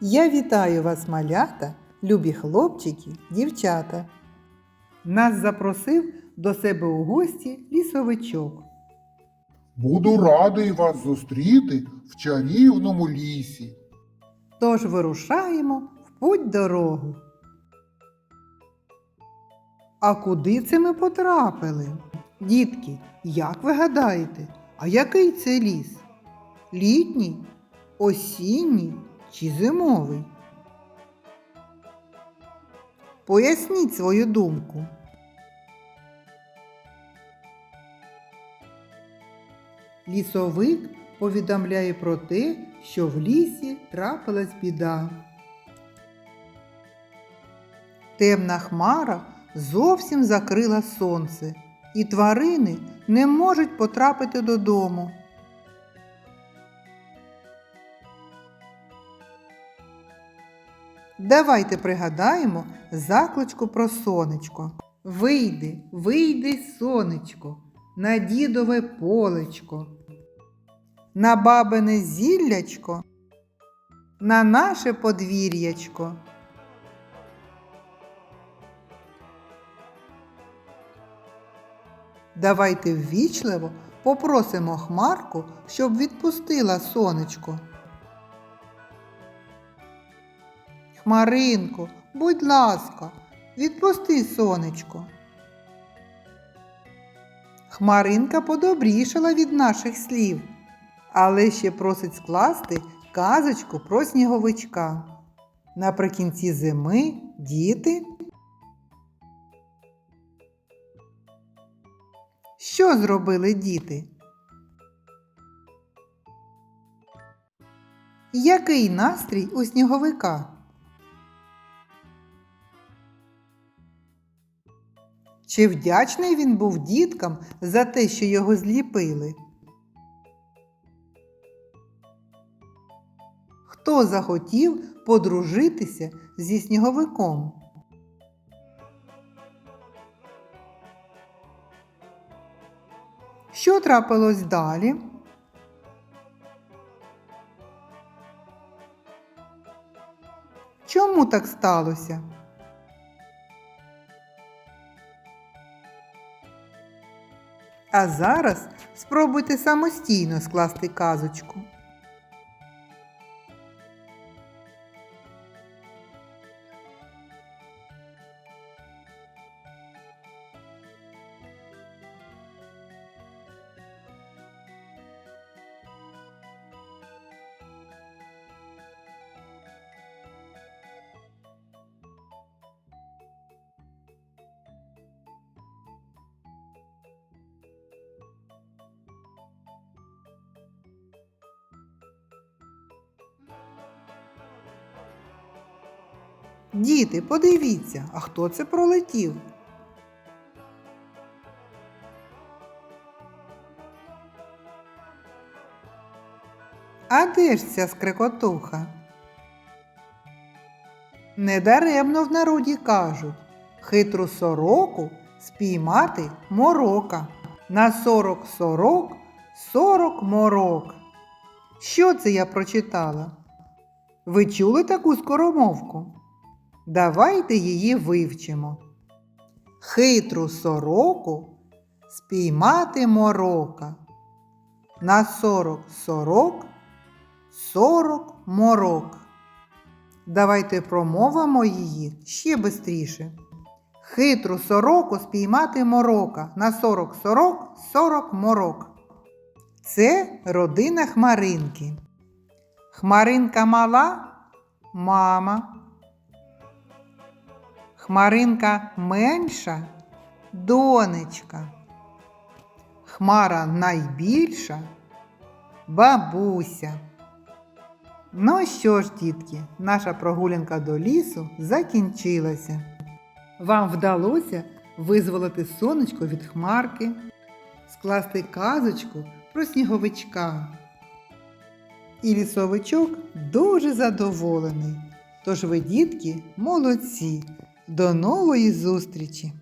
Я вітаю вас, малята, любі хлопчики, дівчата. Нас запросив до себе у гості лісовичок. Буду радий вас зустріти в чарівному лісі. Тож вирушаємо в путь дорогу. А куди це ми потрапили? Дітки, як ви гадаєте, а який це ліс? Літній, осінній чи зимовий? Поясніть свою думку. Лісовик повідомляє про те, що в лісі трапилась біда. Темна хмара зовсім закрила сонце, і тварини не можуть потрапити додому. Давайте пригадаємо закличку про сонечко. Вийди, вийди, сонечко, на дідове полечко, на бабине зіллячко, на наше подвір'ячко. Давайте ввічливо попросимо Хмарку, щоб відпустила сонечко. Хмаринко, будь ласка, відпусти сонечко. Хмаринка подобрішала від наших слів, але ще просить скласти казочку про сніговичка. Наприкінці зими діти. Що зробили діти? Який настрій у сніговика? Чи вдячний він був діткам за те, що його зліпили? Хто захотів подружитися зі сніговиком? Що трапилось далі? Чому так сталося? А зараз спробуйте самостійно скласти казочку. Діти, подивіться, а хто це пролетів? А де ж ця скрекотуха? Недаремно в народі кажуть хитру сороку спіймати морока. На сорок сорок сорок морок. Що це я прочитала? Ви чули таку скоромовку? Давайте її вивчимо. Хитру сороку спіймати морока. На сорок сорок сорок морок. Давайте промовимо її ще бистріше. Хитру сороку спіймати морока. На сорок сорок сорок морок. Це родина хмаринки. Хмаринка мала мама. Хмаринка менша донечка. Хмара найбільша бабуся. Ну що ж, дітки, наша прогулянка до лісу закінчилася. Вам вдалося визволити сонечко від хмарки, скласти казочку про сніговичка. І лісовичок дуже задоволений. Тож ви, дітки, молодці. До нової зустрічі!